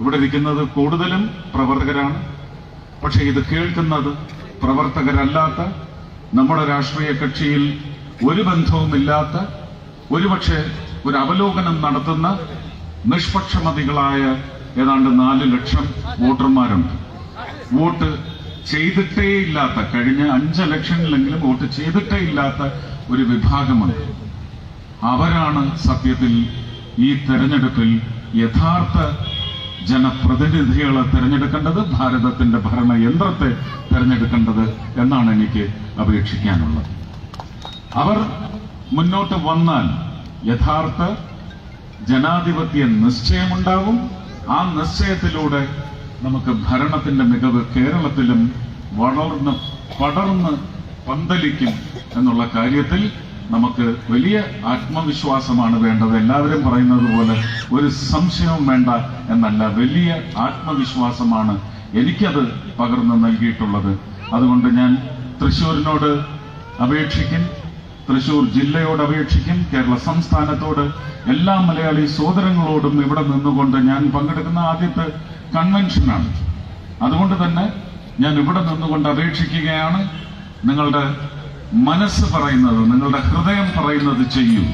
ഇവിടെ ഇരിക്കുന്നത് കൂടുതലും പ്രവർത്തകരാണ്. പക്ഷെ ഇത് കേൾക്കുന്നത് പ്രവർത്തകരല്ലാത്ത നമ്മുടെ രാഷ്ട്രീയ കക്ഷിയിൽ ഒരു ബന്ധവുമില്ലാത്ത ഒരുപക്ഷെ ഒരു അവലോകനം നടത്തുന്ന നിഷ്പക്ഷമതികളായ ഏതാണ്ട് നാല് ലക്ഷം വോട്ടർമാരുണ്ട്. വോട്ട് ചെയ്തിട്ടേ ഇല്ലാത്ത കഴിഞ്ഞ അഞ്ച് ഇലക്ഷനിലെങ്കിലും വോട്ട് ചെയ്തിട്ടേ ഇല്ലാത്ത ഒരു വിഭാഗമുണ്ട്. അവരാണ് സത്യത്തിൽ ഈ തെരഞ്ഞെടുപ്പിൽ യഥാർത്ഥ ജനപ്രതിനിധികളെ തെരഞ്ഞെടുക്കേണ്ടത് ഭാരതത്തിന്റെ ഭരണയന്ത്രത്തെ തെരഞ്ഞെടുക്കേണ്ടത് എന്നാണ് എനിക്ക് അപേക്ഷിക്കാനുള്ളത്. അവർ മുന്നോട്ട് വന്നാൽ യഥാർത്ഥ ജനാധിപത്യ നിശ്ചയമുണ്ടാവും ആ നിശ്ചയത്തിലൂടെ നമുക്ക് ഭരണത്തിന്റെ മികവ് കേരളത്തിലും വളർന്ന് പടർന്ന് പന്തലിക്കും എന്നുള്ള കാര്യത്തിൽ നമുക്ക് വലിയ ആത്മവിശ്വാസമാണ് വേണ്ടത്. എല്ലാവരും പറയുന്നത് പോലെ ഒരു സംശയവും വേണ്ട എന്നല്ല വലിയ ആത്മവിശ്വാസമാണ് എനിക്കത് പകർന്നു നൽകിയിട്ടുള്ളത്. അതുകൊണ്ട് ഞാൻ തൃശ്ശൂരിനോട് അപേക്ഷിക്കും തൃശ്ശൂർ ജില്ലയോട് അപേക്ഷിക്കും കേരള സംസ്ഥാനത്തോട് എല്ലാ മലയാളി സോദരങ്ങളോടും ഇവിടെ നിന്നുകൊണ്ട് ഞാൻ പങ്കെടുക്കുന്ന ആദ്യത്തെ കൺവെൻഷനാണ്. അതുകൊണ്ട് തന്നെ ഞാൻ ഇവിടെ നിന്നുകൊണ്ട് അപേക്ഷിക്കുകയാണ്. നിങ്ങളുടെ മനസ്സ് പറയുന്നത് നിങ്ങളുടെ ഹൃദയം പറയുന്നത് ചെയ്യൂ.